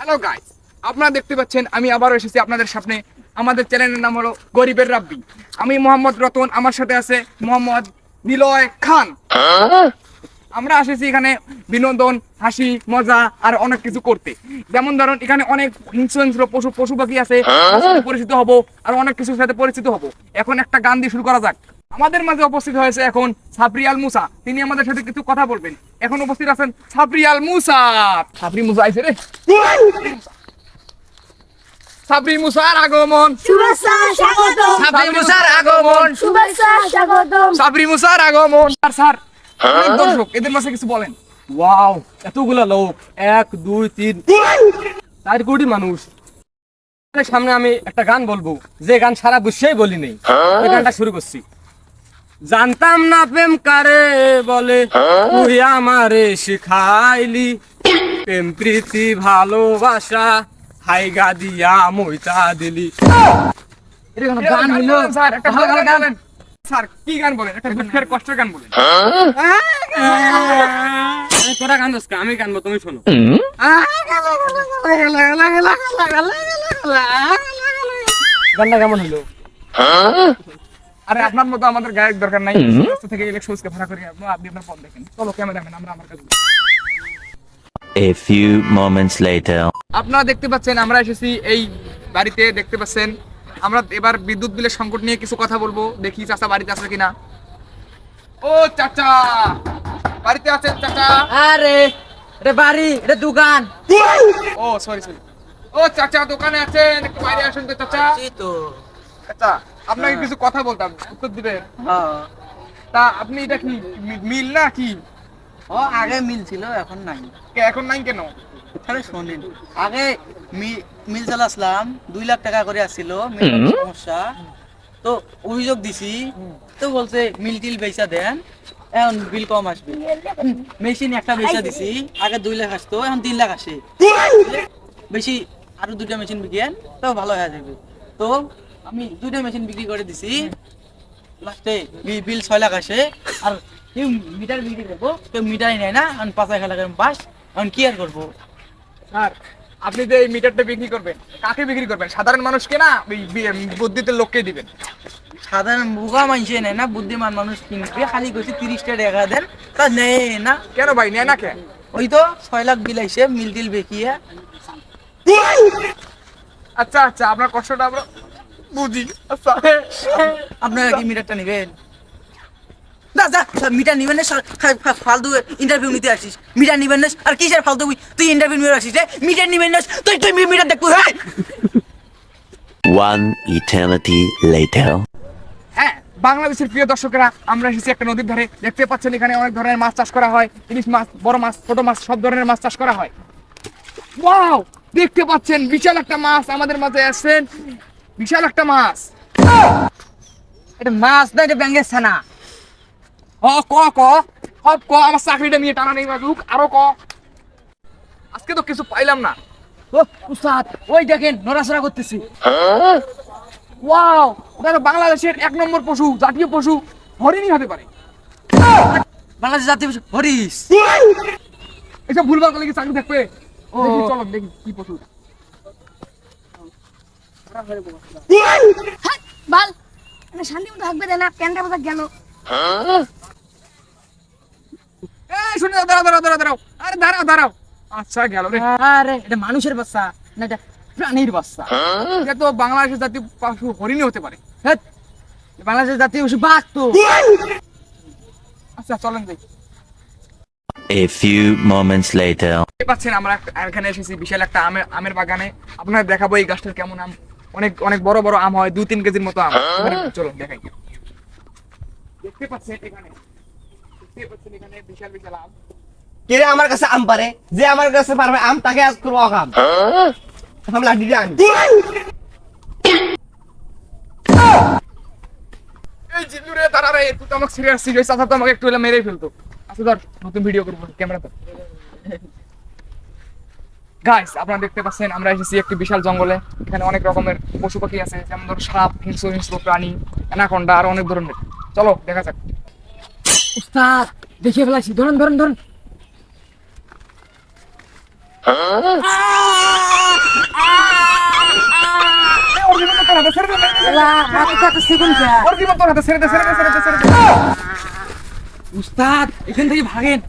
Hello guys আপনারা দেখতে পাচ্ছেন আমি আবারও এসেছি আপনাদের সামনে। আমাদের চ্যানেলের নাম হলো গরিবের রাব্বি। আমি মোহাম্মদ রতন আমার সাথে আছে মোহাম্মদ নিলয় খান। আমরা এসেছি এখানে বিনোদন হাসি মজা আর অনেক কিছু করতে। যেমন ধরুন এখানে অনেক হিংস্র হিংস্র পশু পশু পাখি আছে। পরিচিত হব আর অনেক কিছুর সাথে পরিচিত হব। এখন একটা গান দিয়ে শুরু করা যাক। আমাদের মাঝে উপস্থিত হয়েছে এখন সাবরি আল মুসা। তিনি আমাদের সাথে কিছু কথা বলবেন। এখন উপস্থিত আছেন সাবরি আল মুসা। সাবরি মুসা আইছে রে। সাবরি মুসার আগমন। শুভেচ্ছা স্বাগতম। সাবরি মুসার আগমন। শুভেচ্ছা স্বাগতম। সাবরি মুসার আগমন। আর স্যার দর্শক এদের মাঝে কিছু বলেন। ওয়াও এতগুলা লোক। এক দুই তিন। চার কোটি মানুষ। সামনে আমি একটা গান বলব। যে গান সারা বিশ্বেই বলি নেই। ওই গানটা শুরু করছি। জানতাম না প্রেম কারে বলে। তুই আমারে শিখাইলি। প্রেম প্রীতি ভালোবাসা হাইগা দিয়া মইতা দিলি। এটা কোনো গান হইল? স্যার একটা ভালো ভালো গান গান। স্যার কি গান বলেন? একটা দুঃখের কষ্টের গান বলেন। আমি তোরা গান দোস আমি গানবো তুমি শোনো। গানটা কেমন হইল? আরে আপনার মতো আমাদের গায়ক দরকার নাই। রাস্তা থেকে ভাড়া করে আপনি আপনি আপনার পথ দেখেন। চলো ক্যামেরাম্যান আমরা আমার কাছে A few moments later. আপনারা দেখতে পাচ্ছেন আমরা এসেছি এই বাড়িতে দেখতে পাচ্ছেন। আমরা এবার বিদ্যুৎ বিলের সংকট নিয়ে কিছু কথা বলব। দেখি চাচা বাড়িতে আছে কিনা। ও চাচা! বাড়িতে আছেন চাচা। আরে এটা বাড়ি এটা দোকান। ও সরি সরি ও চাচা দোকানে আছেন। একটু বাইরে আসুন তো চাচা। তো। চাচা আপনাকে কিছু কথা বলতাম উত্তর দিবেন? তা আপনি এটা কি মিল না কি? ও আগে মিল ছিল এখন নাই। এখন নাই কেন? তাহলে শোনেন আগে মিল চালাছিলাম দুই লাখ টাকা করে আসছিল সমস্যা। তো অভিযোগ দিছি তো বলছে মিল টিল বেচা দেন এখন বিল কম আসবে। মেশিন একটা বেচা দিছি আগে দুই লাখ আসতো এখন তিন লাখ আসে। বেশি আরও দুইটা মেশিন বিকেন তো ভালো হয়ে যাবে। তো আমি দুইটা মেশিন বিক্রি করে দিছি। লাস্টে বিল ছয় লাখ আসে। আর কেউ মিটার বিক্রি করব কেউ মিটারই নেয় না আমি পাঁচ লাখ টাকা বাস এখন কি আর করব? স্যার আপনি যে এই মিটারটা বিক্রি করবেন কাকে বিক্রি করবেন? সাধারণ মানুষকে না বুদ্ধিতে লোককে দিবেন? সাধারণ বোকা মানুষে নেয় না বুদ্ধিমান মানুষ কিনবে খালি করছে তিরিশটা টাকা দেন তা নেয় না। কেন ভাই নেয় না কেন ওই তো ছয় লাখ বিল আইসে মিল টিল বেকিয়ে। আচ্ছা আচ্ছা আপনার কষ্টটা আমরা বুঝি আপনারা কি মিটারটা নেবেন? না যা যা, মিটার নিবেন না সর- খা- খা- ফালতু ইন্টারভিউ নিতে আসিস। মিটার নিবেন না আর কিসের ফালতু? তুই ইন্টারভিউ নিতে আসিস রে? মিটার নিবেন না তুই তুই মিটার দেখব হ্যাঁ One eternity later. হ্যাঁ বাংলাদেশের প্রিয় দর্শকেরা আমরা এসেছি একটা নদীর ধারে। দেখতে পাচ্ছেন এখানে অনেক ধরনের মাছ চাষ করা হয়। ইলিশ মাছ বড় মাছ ছোট মাছ সব ধরনের মাছ চাষ করা হয়। ওয়াও দেখতে পাচ্ছেন বিশাল একটা মাছ আমাদের মাঝে আসছেন। বিশাল একটা মাছ। এটা মাছ না এটা ব্যাঙ্গের ছানা। হ ক ক। সব ক আমার চাকরিটা নিয়ে টানা নেই বাজুক আরও ক। আজকে তো কিছু পাইলাম না। ও উস্তাদ ওই দেখেন নড়াচড়া করতেছি। ওয়াও ওটা তো বাংলাদেশের এক নম্বর পশু জাতীয় পশু হরিণই হতে পারে। বাংলাদেশ জাতীয় পশু হরিশ। এসব ভুলভাল করলে কি চাকরি থাকবে? দেখি চলো দেখি কি পশু। বাল। শান্তি মতো থাকবে না প্যান্টটা বোধ গেল। শুনে দাঁড়াও দাঁড়াও দাঁড়াও দাঁড়াও। আরে দাঁড়াও দাঁড়াও। আচ্ছা গেল রে। আরে এটা মানুষের বাচ্চা না এটা প্রাণীর বাচ্চা। এটা তো বাংলাদেশের জাতীয় পশু হরিণই হতে পারে। বাংলাদেশের জাতীয় পশু বাঘ তো আচ্ছা চলেন দেখি। A few moments later. পাচ্ছেন আমরা এখানে এসেছি বিশাল একটা আমের আমের বাগানে। আপনার দেখাবো এই গাছটার কেমন আম। অনেক অনেক বড় বড় আম হয় দুই তিন কেজির মতো আম। চলো দেখাই। দেখতে পাচ্ছেন এখানে দেখতে পাচ্ছেন এখানে বিশাল বিশাল আম। কে আমার কাছে আম পারে? যে আমার কাছে পারবে আম তাকে আজ করব অকাম। আমি লাঠি দিয়ে আনি। এই জিল্লু রে দাঁড়া রে তুই তো আমাকে সিরিয়াস সিরিয়াস তো আমাকে একটু হলে মেরেই ফেলতো। আচ্ছা ধর নতুন ভিডিও করব ক্যামেরা তো। গাইস আপনারা দেখতে পাচ্ছেন আমরা এসেছি একটি বিশাল জঙ্গলে। এখানে অনেক রকমের পশু পাখি আছে যেমন ধর সাপ হিংস হিংস্র প্রাণী অ্যানাকন্ডা আর অনেক ধরনের। চলো দেখা যাক। উস্তাদ দেখে ফেলাছি ধরুন ধরুন ধরুন। উস্তাদ এখান থেকে ভাগেন।